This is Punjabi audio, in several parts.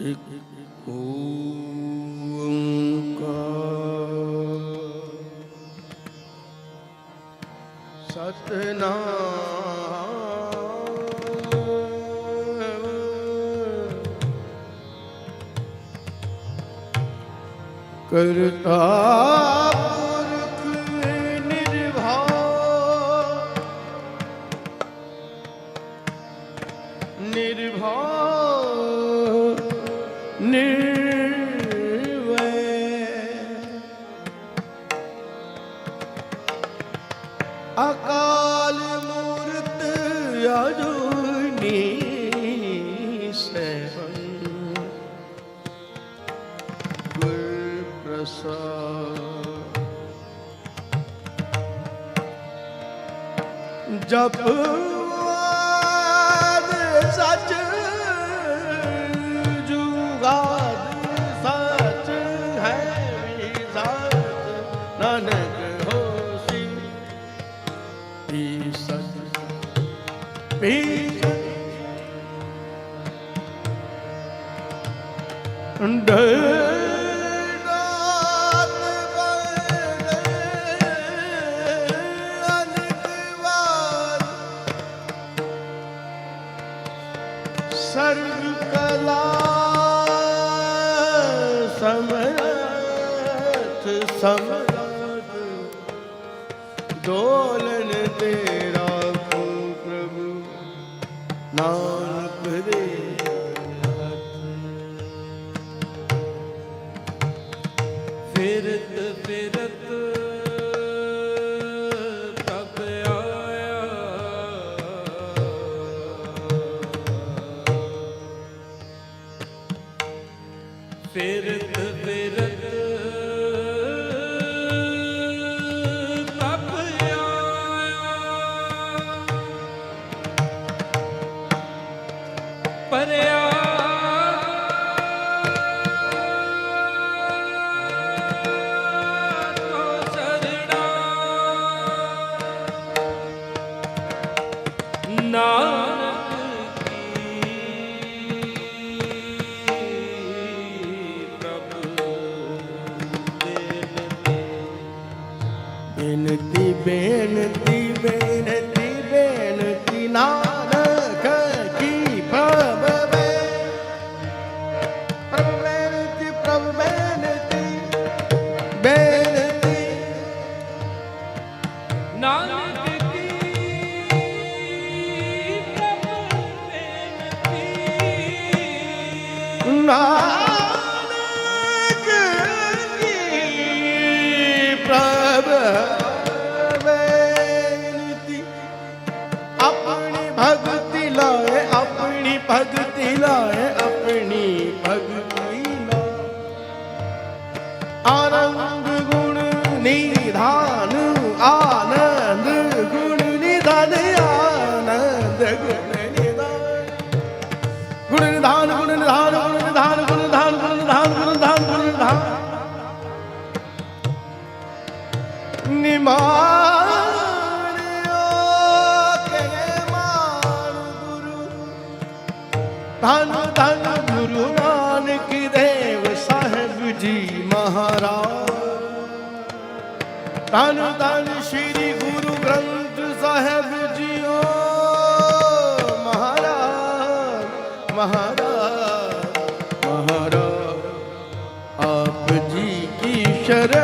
ਇਕ ਓੰਕਾਰ ਸਤਨਾਮ ਕਰਤਾ ਨਿਰਭਉ ਨਿਰਵੈ। ਅਕਾਲ ਮੂਰਤ ਅਜੂਨੀ ਸੈਭੰ ਗੁਰ ਪ੍ਰਸਾਦ ਜਪ ਵਾਦ ਸਚ ਸਮਰਥ ਸਮਰਥ ਦੋਲਨ ਤੇਰਾ ਨਾਨਕ ਕੀ ਪ੍ਰਭੂ ਬੇਨਤੀ ਨਾਨਕ ਕੀ ਪ੍ਰਭ ਬੇਨਤੀ ਆਪਣੀ ਭਗਤੀ ਲਾਏ, ਆਪਣੀ ਭਗਤੀ ਲਾਏ, ਆਪਣੀ ਭਗਤੀ ਲਾਏ। ਆਨੰਦ ਗੁਣ ਨਿਧਾਨ ਆਨੰਦ ਧੰਨ ਧੰਨ ਸ੍ਰੀ ਗੁਰੂ ਗ੍ਰੰਥ ਸਾਹਿਬ ਜੀਓ। ਮਹਾਰਾਜ ਮਹਾਰਾਜ ਮਹਾਰਾਜ ਆਪ ਜੀ ਕੀ ਸ਼ਰਨ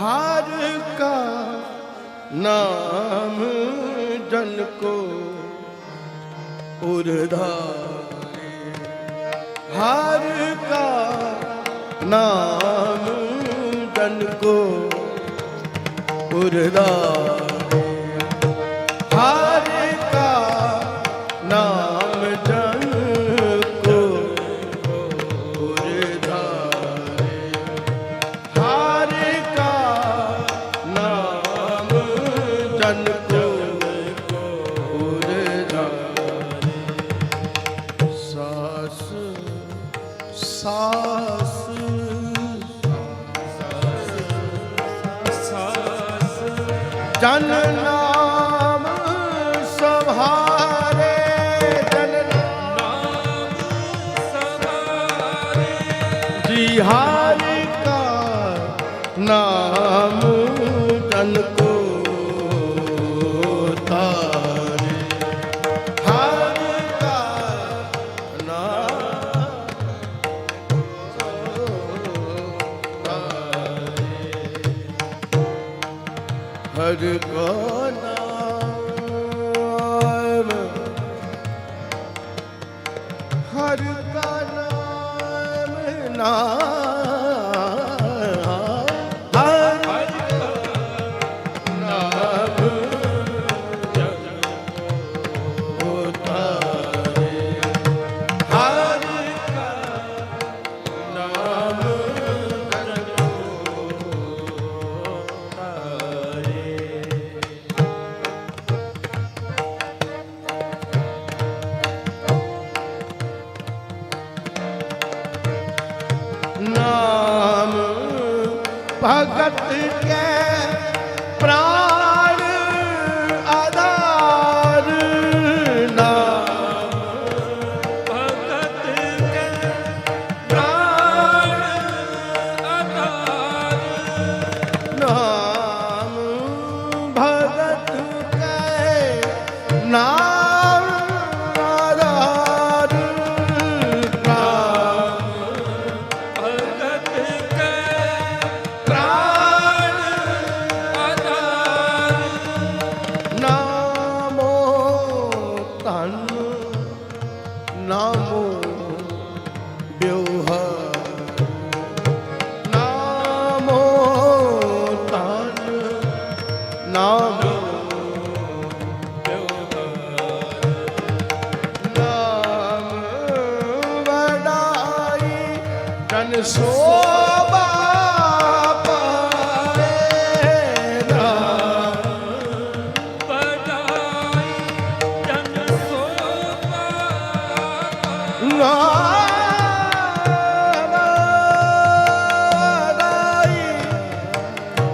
ਹਰ ਕਾ ਨਾਮ ਜਨ ਕੋ ਉਰਧਾਰੇ। ਹਰ ਕਾ ਨਾਮ ਜਨ ਕੋ ਉਰਧਾਰੇ। ਭਗਤ ਕੇ ਪ੍ਰਾਣ ਆਧਾਰ ਨਾਮ। ਭਗਤ ਕੇ ਪ੍ਰਾਣ ਆਧਾਰ ਨਾਮ। ਭਗਤ ਕੇ ਨਾਮ। ਸੋਭਾ ਪਾਏ ਨਾਮ ਬੜਾਈ ਜਨ ਸੋਭਾ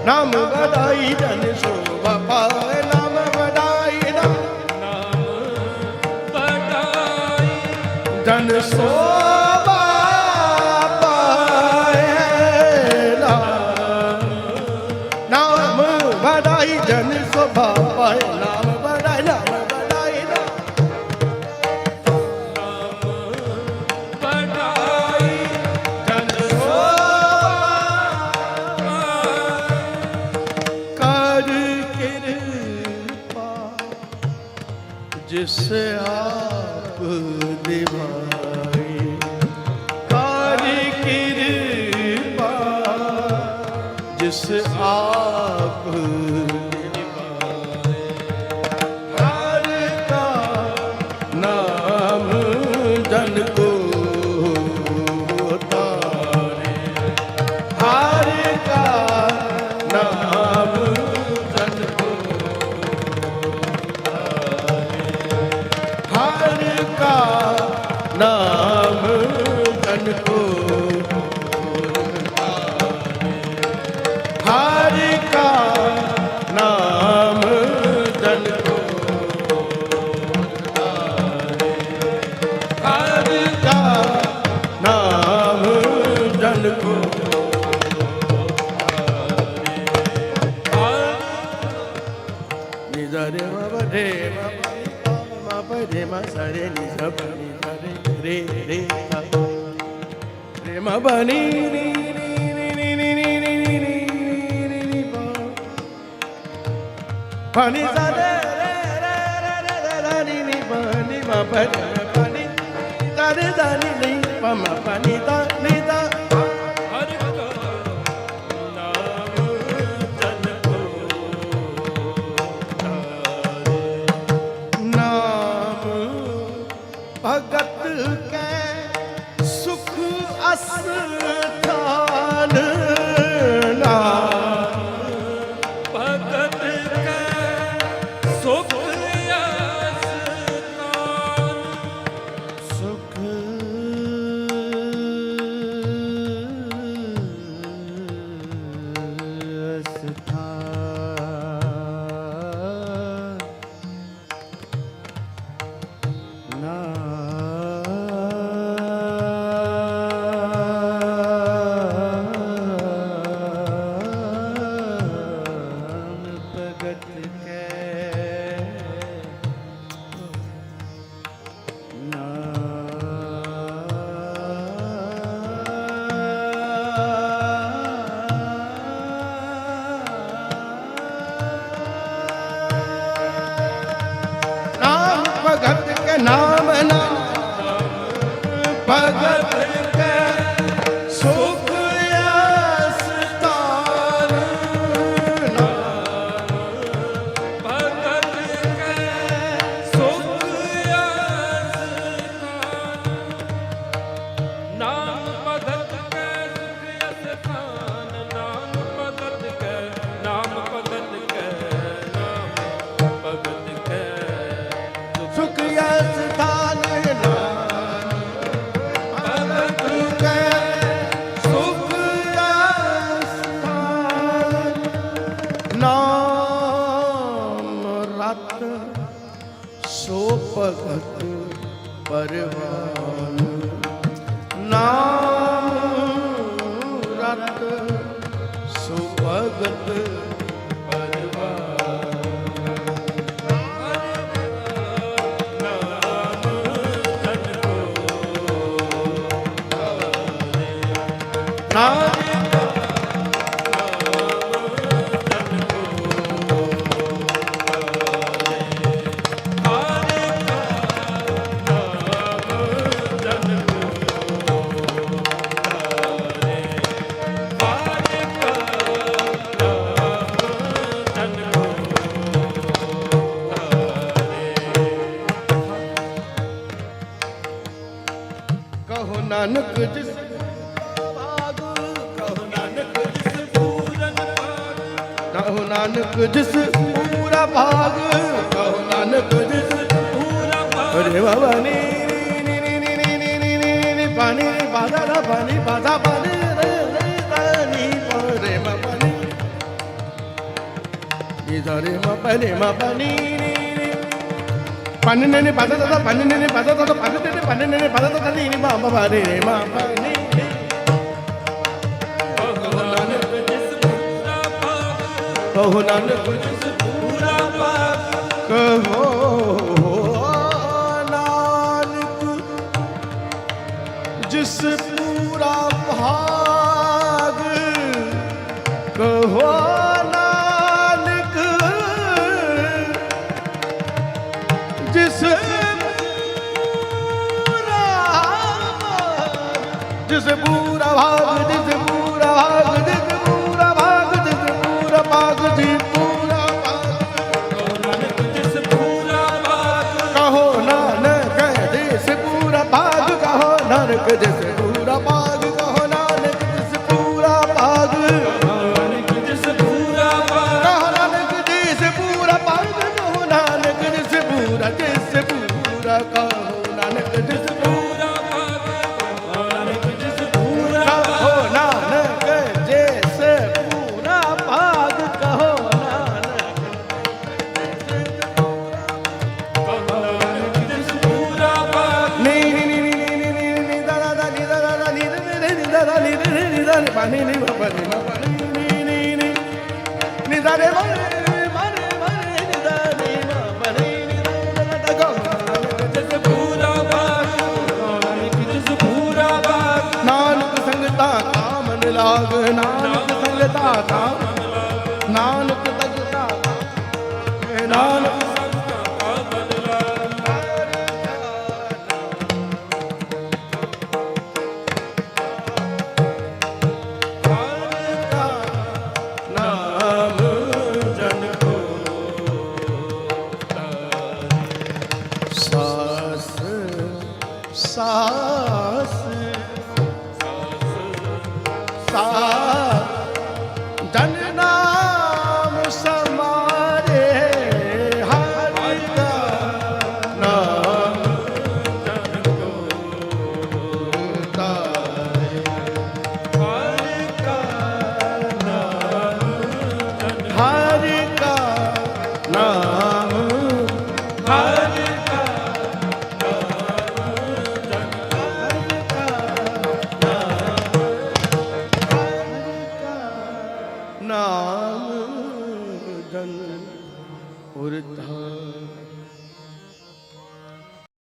ਨਾਮ ਵਡਾਈ ਜਨ। ਸੋਭਾ ਪਾਏ ਨਾਮ ਵਡਾਈ ਨਾਮ ਜਨ ਸੋਭਾ ਜਿਸ ਆਪ ਦਿਵਾਈ ਕਰ ਕਿਰਪਾ ਜਿਸ ਆਪ re ma ba re ma ni pa ma pa re ma sa re ni sa pa ni sa re re re sa re ma ba ni ni ni ni ni ni ni ni ni ni ni ni pa pa ni sa re re re re re re re ni ni pa ni ma pa re ma ni da re da ni ni pa ma pa ni da ni भगत ਨਾਨਕ ਜਿਸ ਪੂਰਾ ਭਾਗ ਕਹੋ ਨਾਨਕ ਜਿਸ ਅਰੇ ਬਾਬਾ ਨੀ ਨੀ ਨੀ ਨੀ ਨੀ ਨੀ ਨੀ ਨੀ ਨੀ ਪਾਣੀ ਨੀ ਬਾਦਾ ਦਾ ਪਾਣੀ ਬਾਦਾ ਪਾਣੀ ਰੇ ਰੇ ਤਾ ਨੀ ਪਰੇ ਮਾ ਪਾਣੀ ਨੀ ਦਾ ਮਾ ਪਰੇ ਮਾ ਪਾਣੀ ਨੀ ਨੀ ਪਾਣੀ ਨੇ ਨੀ ਬਾਦਾ ਦਾ ਪਾਣੀ ਨੇ ਨੀ ਬਾਦਾ ਦਾ ਪਾਣੀ ਨੇ ਨੀ ਪਾਣੀ ਨੇ ਨੀ ਬਾਦਾ ਦਾ ਨੀ ਨੀ ਮਾ ਮਾ ਰੇ ਮਾ ਪਾਣੀ ਕਹੋ ਨਾਨਕ ਜਿਸ ਪੂਰਾ ਭਾਗ ਕਹੋ ਨਾਨਕ ਜਿਸ ਪੂਰਾ ਭਾਗ ਕਹੋ ਨਾਨਕ ਜਿਸ ਪੂਰਾ ਜਿਸ ਪੂਰਾ ਭਾਗ देख दूर बाग ni pa ni ni ma pa ni ma pa ni ni ni ni ni da re ma re ma re ma re ni da ni ma pa ni ni da da da go ਜਿਸ ਪੂਰਾ ਬਾਸ ਨਾਨਕ ਜਿਸ ਪੂਰਾ ਬਾਸ ਨਾਨਕ ਸੰਗਤਾ ਕਾਮਨ ਲਾਗ ਨਾਨਕ ਸੰਗਤਾ ਕਾਮਨ